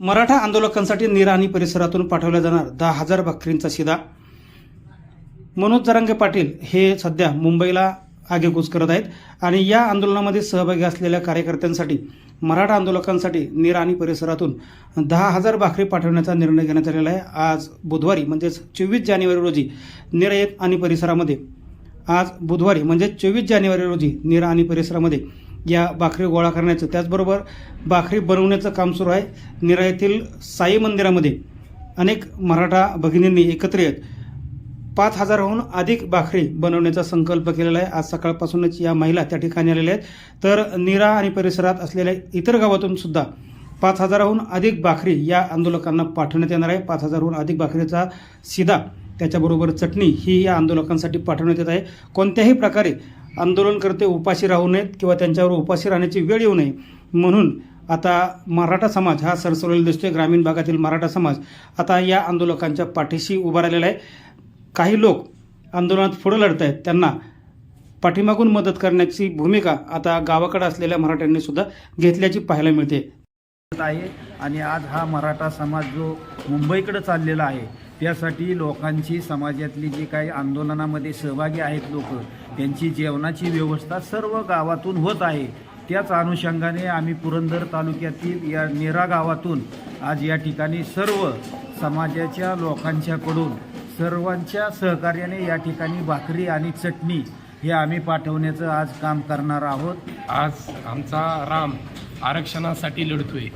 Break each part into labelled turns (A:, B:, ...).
A: मराठा आंदोलकांसाठी निराणी परिसरातून पाठवला जाणार दहा हजार भाकरींचा शिदा. मनोज जरांगे पाटील हे सध्या मुंबईला आगेकूच करत आहेत आणि या आंदोलनामध्ये सहभागी असलेल्या कार्यकर्त्यांसाठी मराठा आंदोलकांसाठी निराणी परिसरातून दहा हजार भाकरी पाठवण्याचा निर्णय घेण्यात आलेला आहे. आज बुधवारी म्हणजेच चोवीस जानेवारी रोजी निरयत आणि परिसरामध्ये. आज बुधवारी म्हणजे चोवीस जानेवारी रोजी निराणी आणि परिसरामध्ये या भाकरी गोळा करण्याचं. त्याचबरोबर भाकरी बनवण्याचं काम सुरू आहे. निरा येथील साई मंदिरामध्ये अनेक मराठा भगिनींनी एकत्र येत पाच हजारहून अधिक भाकरी बनवण्याचा संकल्प केलेला आहे. आज सकाळपासूनच या महिला त्या ठिकाणी आलेल्या आहेत. तर निरा आणि परिसरात असलेल्या इतर गावातून सुद्धा पाच हजाराहून अधिक भाकरी या आंदोलकांना पाठवण्यात येणार आहे. पाच हजारहून अधिक भाकरीचा सिधा त्याच्याबरोबर चटणी ही या आंदोलकांसाठी पाठवण्यात येत आहे. कोणत्याही प्रकारे आंदोलनकर्ते उपाशी राहू नयेत किंवा त्यांच्यावर उपाशी राहण्याची वेळ येऊ नये. म्हणून आता मराठा समाज हा सरसवलेला दिसतोय ग्रामीण भागातील मराठा समाज आता या आंदोलकांच्या पाठीशी उभा राहिलेला आहे. काही लोक आंदोलनात पुढं लढत आहेत. त्यांना पाठीमागून मदत करण्याची भूमिका आता गावाकडे असलेल्या मराठ्यांनी सुद्धा घेतल्याची पाहायला मिळते.
B: आहे. आणि आज हा मराठा समाज जो मुंबईकडे चाललेला आहे त्यासाठी लोकांची समाजातली जी काही आंदोलनामध्ये सहभागी आहेत लोक त्यांची जेवणाची व्यवस्था सर्व गावातून होत आहे. त्याच अनुषंगाने आम्ही पुरंदर तालुक्यातील या नेरा गावातून आज या ठिकाणी सर्व समाजाच्या लोकांच्याकडून सर्वांच्या सहकार्याने या ठिकाणी भाकरी आणि चटणी हे आम्ही पाठवण्याचं आज काम करणार आहोत.
C: आज आमचा राम आरक्षणासाठी लढतोय.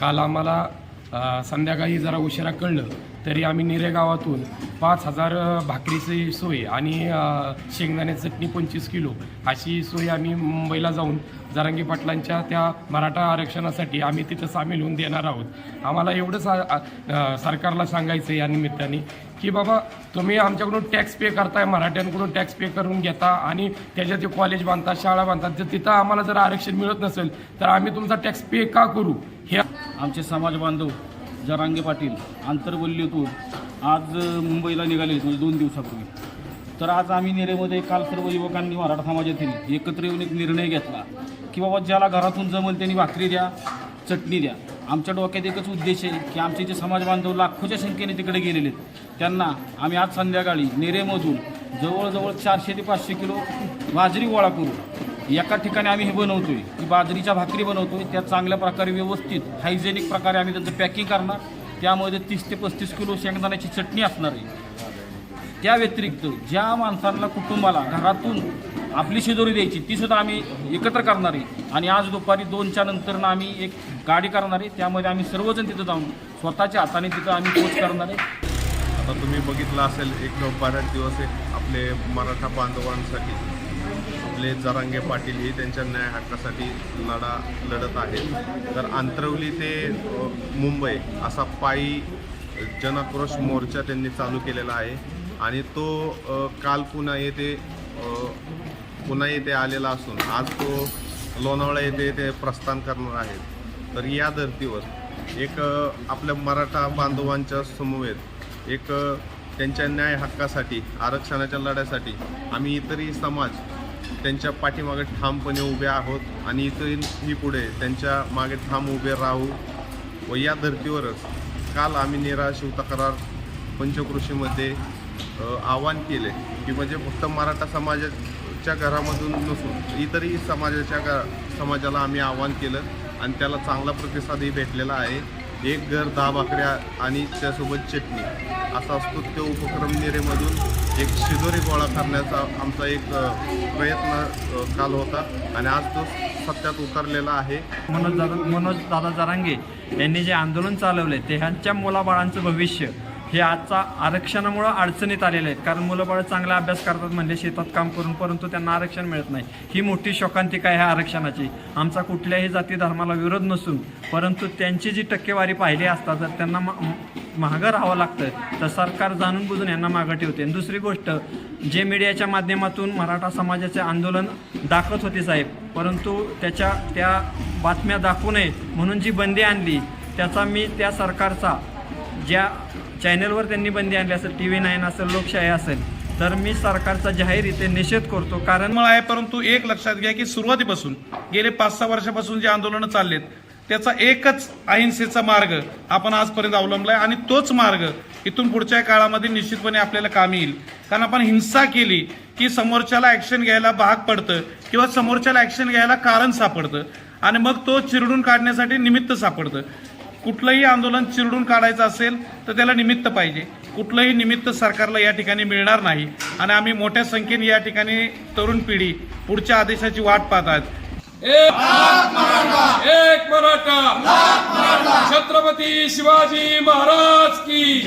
C: काल आम्हाला संध्याकाळी जरा उशिरा कळलं. तरी आम्ही निरे गावातून पाच हजार भाकरीची सोय आणि शेंगदाण्या शेंगदाणे चटणी पंचवीस किलो अशी सोय आम्ही मुंबईला जाऊन जरांगी पाटलांच्या त्या मराठा आरक्षणासाठी आम्ही तिथं सामील होऊन देणार आहोत. आम्हाला एवढं सा सरकारला सांगायचं या निमित्ताने की बाबा तुम्ही आमच्याकडून टॅक्स पे करताय मराठ्यांकडून टॅक्स पे करून घेता आणि त्याच्या ते कॉलेज बांधतात शाळा बांधतात जर तिथं आम्हाला जर आरक्षण मिळत नसेल तर आम्ही तुमचा टॅक्स पे का करू? हे
D: आमचे समाज बांधव जरांगे पाटील आंतरवल्लीतून आज मुंबईला निघाले म्हणजे दोन दिवसापूर्वी. तर आज आम्ही नेरेमध्ये काल सर्व युवकांनी मराठा समाजातील एकत्र येऊन एक निर्णय घेतला की बाबा ज्याला घरातून जमल त्यांनी भाकरी द्या चटणी द्या. आमच्या डोक्यात एकच उद्देश आहे की आमचे जे समाज बांधव लाखोच्या संख्येने तिकडे गेलेले आहेत त्यांना आम्ही आज संध्याकाळी नेरेमधून जवळजवळ चारशे ते पाचशे किलो बाजरी गोळा करू. एका ठिकाणी आम्ही हे बनवतोय की बाजरीच्या भाकरी बनवतोय त्या चांगल्या प्रकारे व्यवस्थित हायजेनिक प्रकारे आम्ही त्याचं पॅकिंग करणार. त्यामध्ये तीस ते पस्तीस किलो शेंगदाण्याची चटणी असणार आहे. त्या व्यतिरिक्त ज्या माणसांना कुटुंबाला घरातून आपली शिजोरी द्यायची ती सुद्धा आम्ही एकत्र करणार आहे. आणि आज दुपारी दोनच्या नंतरनं आम्ही एक गाडी करणार आहे. त्यामध्ये आम्ही सर्वजण तिथं जाऊन स्वतःच्या हाताने तिथं आम्ही पोच करणार आहे.
E: आता तुम्ही बघितलं असेल एक बऱ्याच दिवस आहे आपले मराठा बांधवांसाठी. आपले जरांगे पाटील हे त्यांच्या न्याय हक्कासाठी लढा लढत आहेत. तर आंतरवली ते मुंबई असा पायी जनाक्रोश मोर्चा त्यांनी चालू केलेला आहे. आणि तो काल पुन्हा येथे पुन्हा येथे आलेला असून आज तो लोणावळा येथे ते प्रस्थान करणार आहेत. तर या धर्तीवर एक आपल्या मराठा बांधवांच्या समवेत एक त्यांच्या न्याय हक्कासाठी आरक्षणाच्या लढ्यासाठी आम्ही इतरही समाज त्यांच्या पाठीमागे ठामपणे उभे आहोत आणि इतरही पुढे त्यांच्या मागे ठाम उभे राहू. व या धर्तीवरच काल आम्ही निरा शिवतक्रार पंचकृषीमध्ये आवाहन केले की म्हणजे फक्त मराठा समाजाच्या घरामधून नसून इतरही समाजाच्या घ समाजाला आम्ही आवाहन केलं आणि त्याला चांगला प्रतिसादही भेटलेला आहे. एक घर दहा भाकऱ्या आणि त्यासोबत चटणी. असा असतो तो उपक्रम निरेमधून एक शिजोरी गोळा करण्याचा आमचा एक प्रयत्न काल होता आणि आज तो सत्यात उतरलेला आहे.
F: मनोज दादा मनोज दादा जरांगे यांनी जे आंदोलन चालवले ते ह्यांच्या मुलाबाळांचं भविष्य. हे आजचा आरक्षणामुळं अडचणीत आलेले आहेत. कारण मुलं बाळ चांगला अभ्यास करतात म्हणजे शेतात काम करून परंतु त्यांना आरक्षण मिळत नाही. ही मोठी शोकांतिका आहे आरक्षणाची. आमचा कुठल्याही जाती धर्माला विरोध नसून परंतु त्यांची जी टक्केवारी पाहिली असता जर त्यांना महागं राहावं लागतं तर सरकार जाणून बुजून यांना मागं ठेवते. दुसरी गोष्ट जे मीडियाच्या माध्यमातून मराठा समाजाचे आंदोलन दाखवत होते साहेब परंतु त्याच्या त्या बातम्या दाखवू नये म्हणून जी बंदी आणली त्याचा मी त्या सरकारचा ज्या चॅनलवर त्यांनी बंदी आणली असेल टी व्ही नाईन असेल लोकशाही असेल तर मी सरकारचा जाहीर इथे निषेध करतो. कारण
G: मला आहे परंतु एक लक्षात घ्या की सुरुवातीपासून गेले पाच सहा वर्षापासून जे आंदोलनं चाललेत त्याचा एकच अहिंसेचा मार्ग आपण आजपर्यंत अवलंबलाय आणि तोच मार्ग इथून पुढच्या काळामध्ये निश्चितपणे आपल्याला कामी येईल. कारण आपण हिंसा केली की समोरच्याला ॲक्शन घ्यायला भाग पडतं किंवा समोरच्याला ॲक्शन घ्यायला कारण सापडतं आणि मग तो चिरडून काढण्यासाठी निमित्त सापडतं. कुठलंही आंदोलन चिरडून काढायचं असेल तर त्याला निमित्त पाहिजे. कुठलंही निमित्त सरकारला या ठिकाणी मिळणार नाही. आणि आम्ही मोठ्या संख्येने या ठिकाणी तरुण पिढी पुढच्या आदेशाची वाट पाहत आहेत.
C: एक मराठा छत्रपती शिवाजी महाराज की